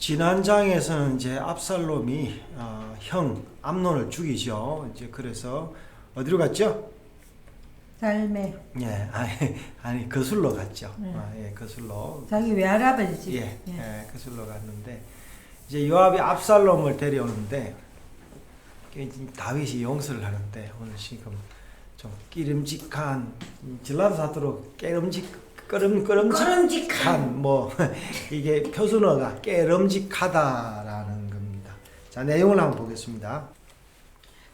지난 장에서는 이제 압살롬이 어, 형 암논을 죽이죠. 이제 그래서 어디로 갔죠? 삶에 예, 아니, 아니 거슬러 갔죠. 네. 아, 예, 거슬러. 자기 외할아버지 집. 예, 예, 거슬러 갔는데 이제 요압이 압살롬을 데려오는데 다윗이 용서를 하는데 오늘 지금 좀 끼름직한 음, 전라도 사투로 깨름직 끄름 끄름직 꺼름직한 뭐 이게 표준어가 깨름직하다라는 겁니다. 자 내용을 한번 보겠습니다.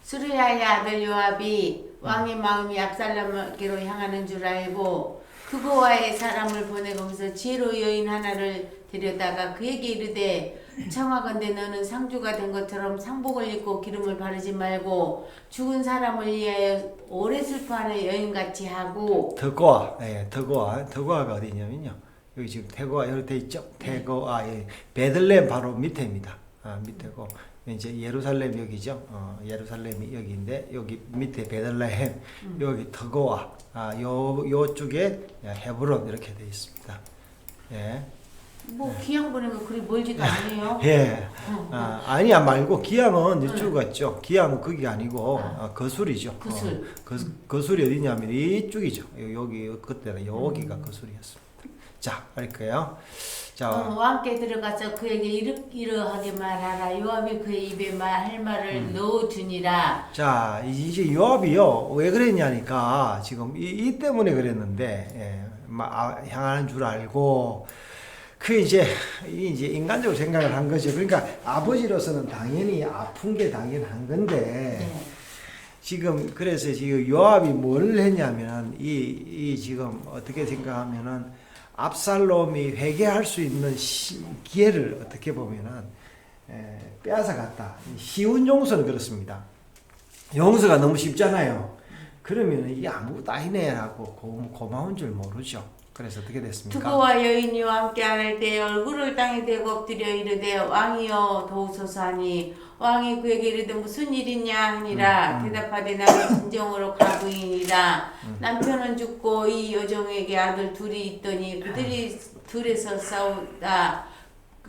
수르야의 아들 요압이 왕의 마음이 압살롬에게로 향하는 줄 알고 그거와의 사람을 보내고서 지혜로 여인 하나를 데려다가 그에게 이르되 청하건대 너는 상주가 된 것처럼 상복을 입고 기름을 바르지 말고 죽은 사람을 위하여 오래 슬퍼하는 여인같이 하고 더고아, 예, 더고아, 더고아가 어디냐면요. 여기 지금 태고아 여기 돼 있죠. 태고아, 예, 베들레헴 바로 밑에입니다. 아, 밑에고 이제 예루살렘 여기죠. 어, 예루살렘이 여기인데 여기 밑에 베들레헴, 여기 더고아, 아, 요 요쪽에 헤브론 이렇게 돼 있습니다. 예, 뭐 기양 거 그리 멀지도 않네요. 예. 어, 어. 아, 아니야 말고 기양은 이쪽 같죠. 기양은 거기가 아니고 아. 어, 거술이죠. 거술. 어, 거, 거술이 어디냐면 이쪽이죠. 여기 그때는 여기가 거술이었습니다. 자, 할까요? 자, 어, 왕께 들어가서 그에게 이르, 이러하게 말하라 요압이 그의 입에 말, 할 말을 음. 넣어주니라 자 이제 요압이요 왜 그랬냐니까 지금 이, 이 때문에 그랬는데 예, 막 아, 향하는 줄 알고 그 이제 이 이제 인간적으로 생각을 한 거죠. 그러니까 아버지로서는 당연히 아픈 게 당연한 건데 네. 지금 그래서 지금 요압이 뭘 했냐면 이, 이 지금 어떻게 생각하면은 압살롬이 회개할 수 있는 시, 기회를 어떻게 보면은 에, 빼앗아 갔다. 쉬운 용서는 그렇습니다. 용서가 너무 쉽잖아요. 그러면 이게 아무것도 아니네라고 고, 고 마운 줄 모르죠. 그래서 어떻게 됐습니까? 두고와 여인이와 함께 안을 때 얼굴을 땅에 대고 엎드려 이르되 왕이여 도우소서 하니 왕이 그에게 이르되 무슨 일이냐 하니라 음, 음. 대답하되 나는 진정으로 가부인이라 음. 남편은 죽고 이 여종에게 아들 둘이 있더니 그들이 둘에서 싸우다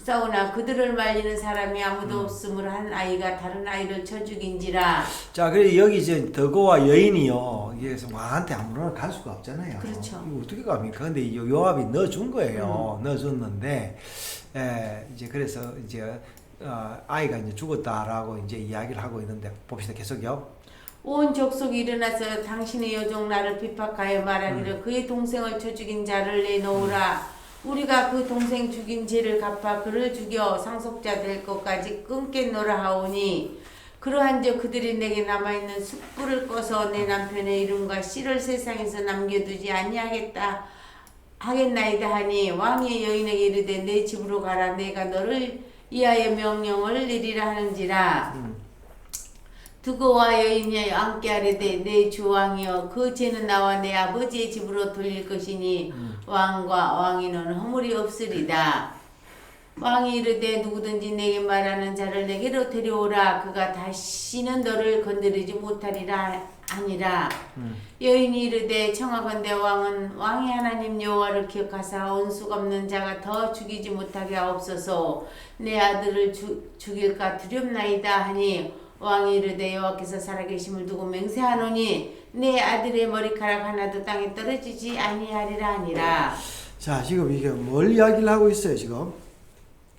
싸우나 그들을 말리는 사람이 아무도 음. 없으므로 한 아이가 다른 아이를 쳐 죽인지라 자, 그래 여기 이제 더고와 여인이요. 이게 왕한테 아무나 갈 수가 없잖아요. 그렇죠. 이거 어떻게 갑니까? 근데 이 요압이 넣어준 거예요. 넣어줬는데, 에, 이제 그래서 이제 어, 아이가 이제 죽었다라고 이제 이야기를 하고 있는데 봅시다 계속요. 온 족속이 일어나서 당신의 여종 나를 비박하여 말하기를 음. 그의 동생을 쳐 죽인 자를 내놓으라 우리가 그 동생 죽인 죄를 갚아 그를 죽여 상속자 될 것까지 끊겠노라 하오니 그러한즉 그들이 내게 남아있는 숯불을 꺼서 내 남편의 이름과 씨를 세상에서 남겨두지 아니하겠다 하겠나이다 하니 왕의 여인에게 이르되 내 집으로 가라 내가 너를 이하여 명령을 내리라 하는지라 음. 두고와 여인이 함께 하려되 내 주왕이여 그 죄는 나와 내 아버지의 집으로 돌릴 것이니 음. 왕과 왕이는 허물이 없으리다 왕이 이르되 누구든지 내게 말하는 자를 내게로 데려오라 그가 다시는 너를 건드리지 못하리라 아니라 음. 여인이 이르되 청하건대 왕은 왕의 하나님 여호와를 기억하사 온수가 없는 자가 더 죽이지 못하게 하옵소서 내 아들을 주, 죽일까 두렵나이다 하니 왕이 이르되 여호와께서 살아계심을 두고 맹세하노니 내 아들의 머리카락 하나도 땅에 떨어지지 아니하리라 하니라 자, 지금 이게 뭘 이야기를 하고 있어요, 지금?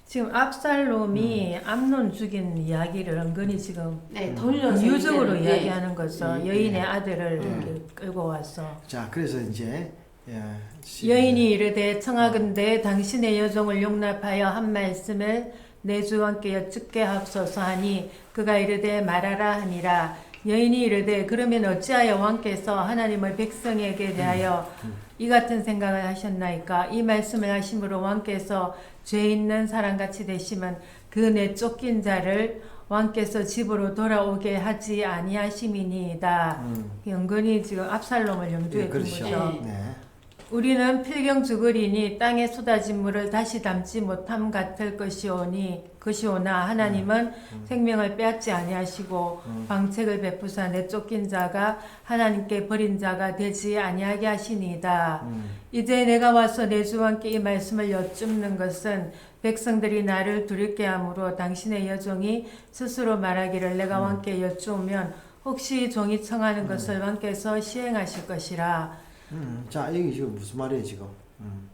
지금 압살롬이 음. 암논 죽인 이야기를 은근히 지금 네 돌려서 비유적으로 이제는, 네. 이야기하는 것은 예, 여인의 예. 아들을 음. 이렇게 끌고 와서 자, 그래서 이제 예, 시- 여인이 이르되 청하건대 당신의 여종을 용납하여 한 말씀을 내 주 왕께 여쭙게 하옵소서 하니 그가 이르되 말하라 하니라 여인이 이르되 그러면 어찌하여 왕께서 하나님의 백성에게 대하여 음. 이 같은 생각을 하셨나이까 이 말씀을 하심으로 왕께서 죄 있는 사람같이 되시면 그내 쫓긴 자를 왕께서 집으로 돌아오게 하지 아니하심이니이다 음. 은근히 지금 압살롬을 염두에 예, 둔 그렇죠. 거죠. 네. 우리는 필경 죽으리니 땅에 쏟아진 물을 다시 담지 못함 같을 것이오니 것이오나 하나님은 생명을 빼앗지 아니하시고 방책을 베푸사 내쫓긴 자가 하나님께 버린 자가 되지 아니하게 하시니이다. 음. 이제 내가 와서 내 주와 함께 이 말씀을 여쭙는 것은 백성들이 나를 두렵게 함으로 당신의 여종이 스스로 말하기를 내가 왕께 여쭈면 혹시 종이 청하는 것을 왕께서 시행하실 것이라. 음, 자 여기 지금 무슨 말이에요 지금? 음.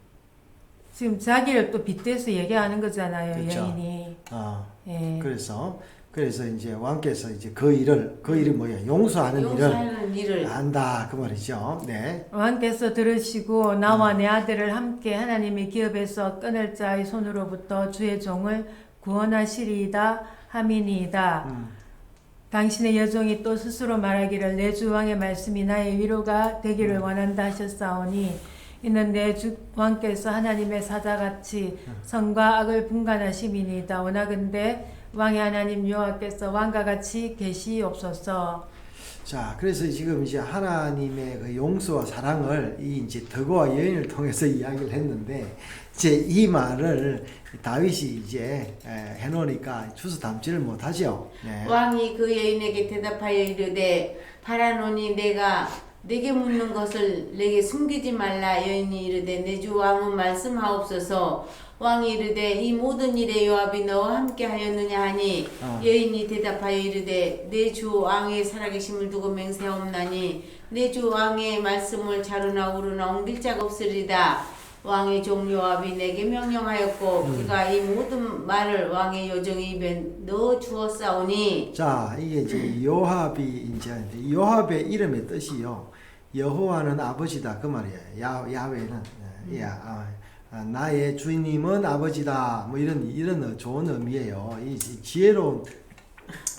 지금 자기를 또 빗대서 얘기하는 거잖아요, 그쵸. 여인이. 아 예. 그래서 그래서 이제 왕께서 이제 그 일을 그 일이 뭐야 용서하는 일을 용서하는 일을 한다 그 말이죠. 네. 왕께서 들으시고 나와 내 아들을 함께 하나님의 기업에서 끊을 자의 손으로부터 주의 종을 구원하시리이다 하미니이다. 음. 당신의 여종이 또 스스로 말하기를 내 주 왕의 말씀이 나의 위로가 되기를 원한다 하셨사오니 이는 내 주 왕께서 하나님의 사자같이 선과 악을 분간하심이니이다. 원하건대 왕의 하나님 여호와께서 왕과 같이 계시옵소서 자, 그래서 지금 이제 하나님의 그 용서와 사랑을 이 이제 덕과 여인을 통해서 이야기를 했는데 이제 이 말을 다윗이 이제 에, 해놓으니까 주소 담지를 못하죠. 네. 왕이 그 여인에게 대답하여 이르되 바라노니 내가 내게 묻는 것을 내게 숨기지 말라. 여인이 이르되 내 주 왕은 말씀하옵소서. 왕이 이르되 이 모든 일에 요압이 너와 함께 하였느냐 하니 어. 여인이 대답하여 이르되 내 주 왕의 살아계심을 두고 맹세하옵나니 내 주 왕의 말씀을 자루나 우르나 옮길 자가 없으리다 왕의 종 요압이 내게 명령하였고 그가 이 모든 말을 왕의 여정의 입에 넣어 주었사오니 자, 이게 이제 요압이 이제 요압의 이름의 뜻이요. 여호와는 아버지다 그 말이에요. 야 야훼는 예, 야 아, 아, 나의 주님은 아버지다 뭐 이런 이런 좋은 의미예요. 이 지- 지혜로운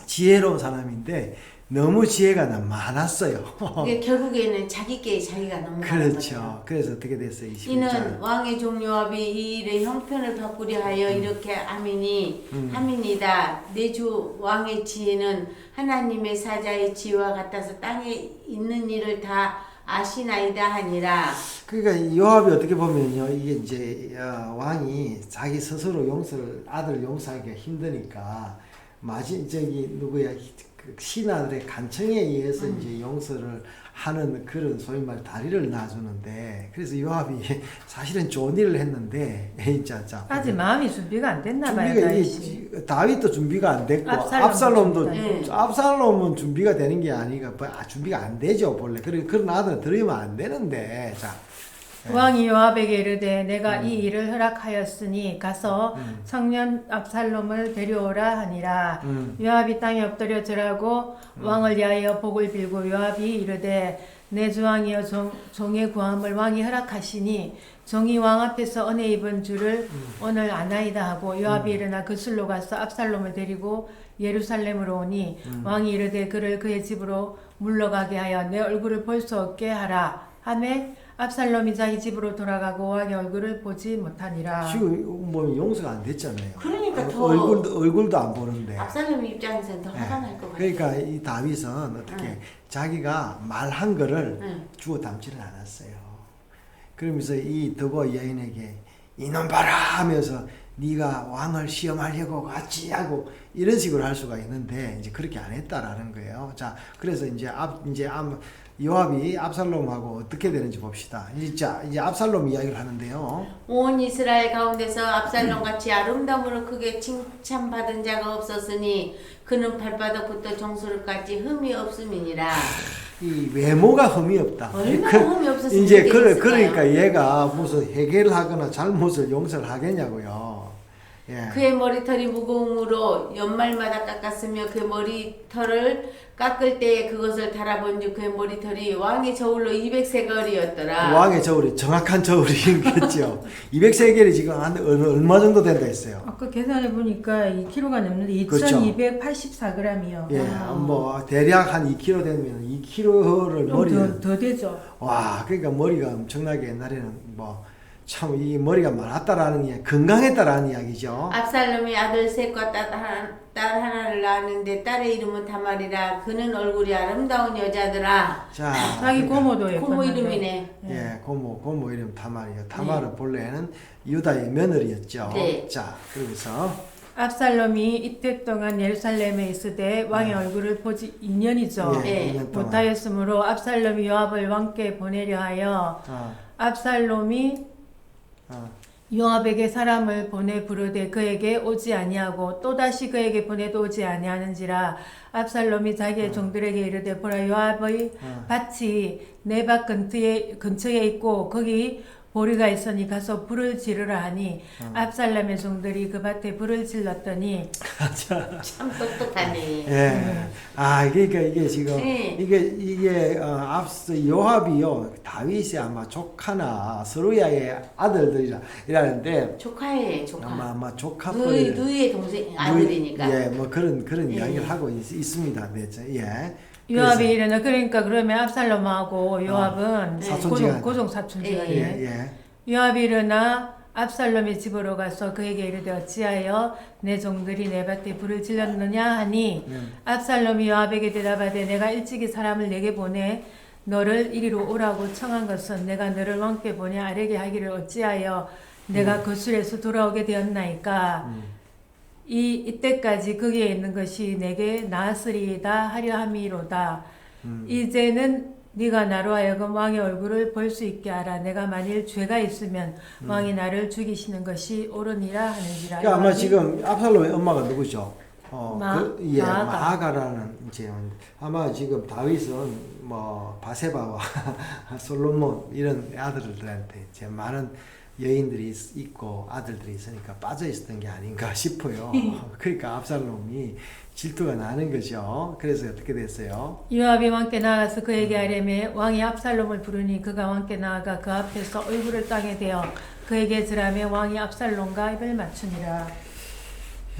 지혜로운 사람인데 너무 지혜가 나- 많았어요. 이게 결국에는 자기께 자기가 너무. 그렇죠. 그래서 어떻게 됐어요? 이 이는 11절. 왕의 종 요압이 이 일의 형편을 바꾸려 하여 이렇게 함이니 음. 함이니다 내 주 왕의 지혜는 하나님의 사자의 지혜와 같아서 땅에 있는 일을 다 아시나이다 하니라 그러니까 이 요압이 어떻게 보면요 이게 이제 어, 왕이 자기 스스로 용서를 아들 용서하기가 힘드니까 마지 저기 누구야 그 신하들의 간청에 의해서 음. 이제 용서를 하는 그런 소위 말 다리를 놔주는데 그래서 요압이 사실은 좋은 일을 했는데 자, 자 아직 마음이 준비가 안 됐나 봐요 준비가. 이게 다윗도 준비가 안 됐고 압살롬도 됐고. 압살롬은 준비가 되는 게 아니가 뭐, 아, 준비가 안 되죠 본래 그런 그런 아들은 들으면 안 되는데 자 네. 왕이 요압에게 이르되 내가 음. 이 일을 허락하였으니 가서 음. 청년 압살롬을 데려오라 하니라 음. 요압이 땅에 엎드려 절하고 왕을 위하여 복을 빌고 요압이 이르되 내 주왕이여 종, 종의 구함을 왕이 허락하시니 종이 왕 앞에서 은혜 입은 줄을 음. 오늘 아나이다 하고 요압이 일어나 그슬로 가서 압살롬을 데리고 예루살렘으로 오니 음. 왕이 이르되 그를 그의 집으로 물러가게 하여 내 얼굴을 볼 수 없게 하라 하매 압살롬이 자기 집으로 돌아가고 왕의 얼굴을 보지 못하니라 지금 뭐 용서가 안 됐잖아요. 그러니까 어, 더- 얼굴도 얼굴도 안 보는데. 압살롬 입장에서는 더 예. 화가 날것 같아요 그러니까 이 다윗은 어떻게 응. 자기가 말한 거를 응. 주워 담지를 않았어요. 그러면서 이 더보 여인에게 이놈 봐라 하면서 네가 왕을 시험하려고 갔지 하고 이런 식으로 할 수가 있는데 이제 그렇게 안 했다라는 거예요. 자, 그래서 이제 앞 이제 암 요압이 압살롬하고 어떻게 되는지 봅시다. 이제 자, 이제 압살롬 이야기를 하는데요. 온 이스라엘 가운데서 압살롬 같이 아름다움으로 크게 칭찬받은 자가 없었으니 그는 발바닥부터 정수리까지 흠이 없음이니라 이 외모가 흠이 없다. 얼마나 그- 흠이 없었으면 이제 그? 그러니까 얘가 무슨 해결을 하거나 잘못을 용서를 하겠냐고요. 예. 그의 머리털이 무거움으로 연말마다 깎았으며 그 머리털을 깎을 때에 그것을 달아본즉 그의 머리털이 왕의 저울로 200세거리였더라. 왕의 저울이 정확한 저울이겠죠. 200세겔이 지금 한 얼- 얼마 정도 된다 했어요. 아까 계산해 보니까 2kg가 넘는데 그렇죠. 2284g이요. 예, 아. 뭐 대략 한 2kg 되면 2kg를 좀 머리를 더, 더 되죠. 와, 그러니까 머리가 엄청나게 옛날에는 뭐 참 이 머리가 많았다라는 게 건강했다라는 이야기죠. 압살롬이 아들 셋과 딸, 하나, 딸 하나를 낳았는데 딸의 이름은 다말이라 그는 얼굴이 아름다운 여자더라 자, 자기 그러니까 고모도 고모 예뻤는데. 이름이네 예, 고모 고모 이름 다말이요. 다말은 본래는 유다의 며느리였죠. 네. 자, 그러면서 압살롬이 이때 동안 예루살렘에 있으되 왕의 얼굴을 보지 2년이죠. 예, 네. 2년 동안. 못하였으므로 압살롬이 요압을 왕께 보내려 하여 어, 압살롬이 어, 요압에게 사람을 보내 부르되 그에게 오지 아니하고 또다시 그에게 보내도 오지 아니하는지라 압살롬이 자기의 종들에게 이르되 보라 요압의 어. 밭이 내 밭 근처에, 근처에 있고 거기 보리가 있으니 가서 불을 지르라 하니 어. 압살롬의 종들이 그 밭에 불을 질렀더니 참 똑똑하네 예. 아, 그러니까 이게 지금 네. 이게 이게 어, 앞서 요압이요 다윗이 아마 조카나 서루야의 아들들이라 이라는데 조카예 조카 아마 아마 누이, 조카뻘 누이의 동생 아들이니까 예, 뭐 그런 그런 예. 이야기를 하고 있, 습니다 네, 저, 예. 요압이 이르는 그러니까 그러면 압살롬하고 요압은 네. 사촌지간. 고종, 고종 사촌지간이네. 예, 예. 요압이 일어나 압살롬의 집으로 가서 그에게 이르되 어찌하여 내 종들이 내 밭에 불을 질렀느냐 하니 음. 압살롬이 요압에게 대답하되 내가 일찍이 사람을 내게 보내 너를 이리로 오라고 청한 것은 내가 너를 왕께 보내 아래게 하기를 어찌하여 내가 거술에서 돌아오게 되었나이까 음. 이 이때까지 거기에 있는 것이 내게 나았으리이다 하려 함이로다 음. 이제는 네가 나로 하여금 왕의 얼굴을 볼 수 있게 하라. 내가 만일 죄가 있으면 왕이 나를 죽이시는 것이 옳으니라 하는지라. 그러니까 아마 지금 압살롬의 엄마가 누구죠? 어, 마- 그, 예, 마아가. 마아가 라는 이제 아마 지금 다윗은 뭐 바세바와 솔로몬 이런 아들들한테 이제 많은 여인들이 있- 있고 아들들이 있으니까 빠져 있었던 게 아닌가 싶어요. 그러니까 압살롬이 질투가 나는 거죠. 그래서 어떻게 됐어요? 요압이 왕께 나아가서 그에게 하려매 왕이 압살롬을 부르니 그가 왕께 나아가 그 앞에서 얼굴을 땅에 대어 그에게 절하며 왕이 압살롬과 입을 맞추니라.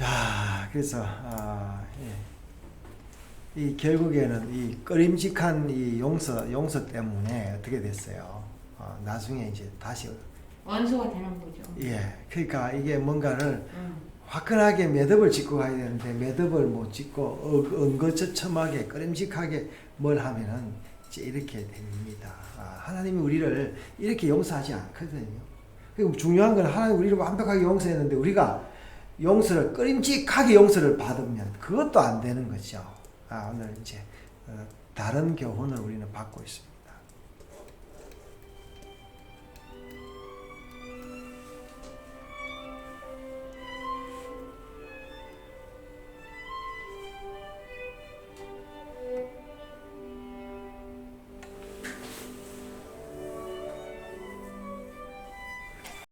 야, 그래서 아, 예. 이 결국에는 이 꺼림직한 이 용서 용서 때문에 어떻게 됐어요? 어, 나중에 이제 다시 원수가 되는 거죠 예, 그러니까 이게 뭔가를 음. 화끈하게 매듭을 짓고 가야 되는데 매듭을 못 짓고 어, 엉거처첨하게 꺼림직하게 뭘 하면은 이제 이렇게 됩니다. 아, 하나님이 우리를 이렇게 용서하지 않거든요. 그리고 중요한 건 하나님 우리를 완벽하게 용서했는데 우리가 용서를 꺼림직하게 용서를 받으면 그것도 안 되는 거죠. 아, 오늘 이제 어, 다른 교훈을 우리는 받고 있습니다.